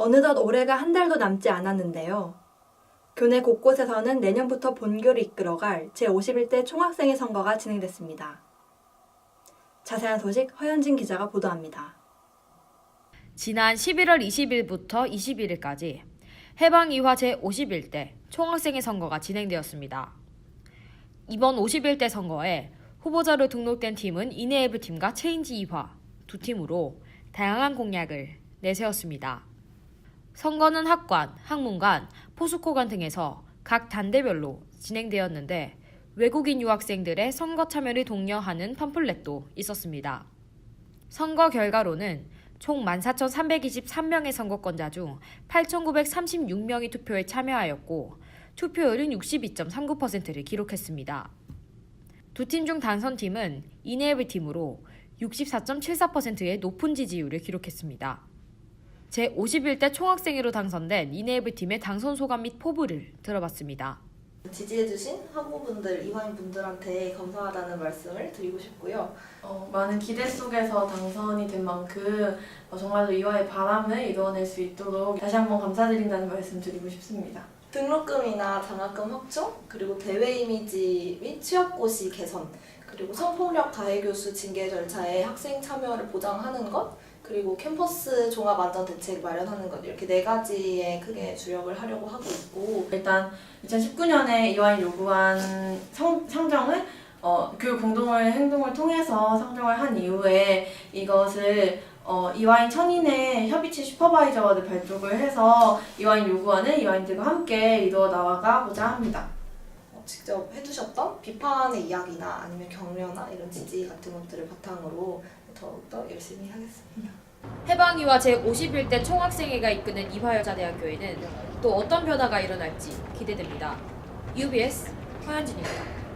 어느덧 올해가 한 달도 남지 않았는데요. 교내 곳곳에서는 내년부터 본교를 이끌어갈 제51대 총학생회 선거가 진행됐습니다. 자세한 소식 허현진 기자가 보도합니다. 지난 11월 20일부터 21일까지 해방 이화 제51대 총학생회 선거가 진행되었습니다. 이번 51대 선거에 후보자로 등록된 팀은 이내에브 팀과 체인지 이화 두 팀으로 다양한 공약을 내세웠습니다. 선거는 학관, 학문관, 포스코관 등에서 각 단대별로 진행되었는데 외국인 유학생들의 선거 참여를 독려하는 팜플렛도 있었습니다. 선거 결과로는 총 14,323명의 선거권자 중 8,936명이 투표에 참여하였고 투표율은 62.39%를 기록했습니다. 두 팀 중 당선팀은 이네이블 팀으로 64.74%의 높은 지지율을 기록했습니다. 제51대 총학생회로 당선된 이네이블 팀의 당선 소감 및 포부를 들어봤습니다. 지지해주신 학우분들, 이화인분들한테 감사하다는 말씀을 드리고 싶고요. 어, 많은 기대 속에서 당선이 된 만큼 어, 정말로 이화의 바람을 이루어낼 수 있도록 다시 한번 감사드린다는 말씀 드리고 싶습니다. 등록금이나 장학금 확충, 그리고 대외 이미지 및 취업고시 개선, 그리고 성폭력 가해 교수 징계 절차에 학생 참여를 보장하는 것, 그리고 캠퍼스 종합 안전 대책 마련하는 것 이렇게 네 가지에 크게 주력을 하려고 하고 있고 일단 2019년에 이화인 요구한 성, 상정을 어, 교육 공동의 행동을 통해서 상정을 한 이후에 이것을 어, 이화인 천인의 협의체 슈퍼바이저를 발족을 해서 이화인 요구안을 이화인들과 함께 이루어 나가고자 합니다. 어, 직접 해주셨던 비판의 이야기나 아니면 격려나 이런 지지 같은 것들을 바탕으로 더욱더 열심히 하겠습니다. 해방이와 제51대 총학생회가 이끄는 이화여자대학교에는 또 어떤 변화가 일어날지 기대됩니다. UBS 허현진입니다.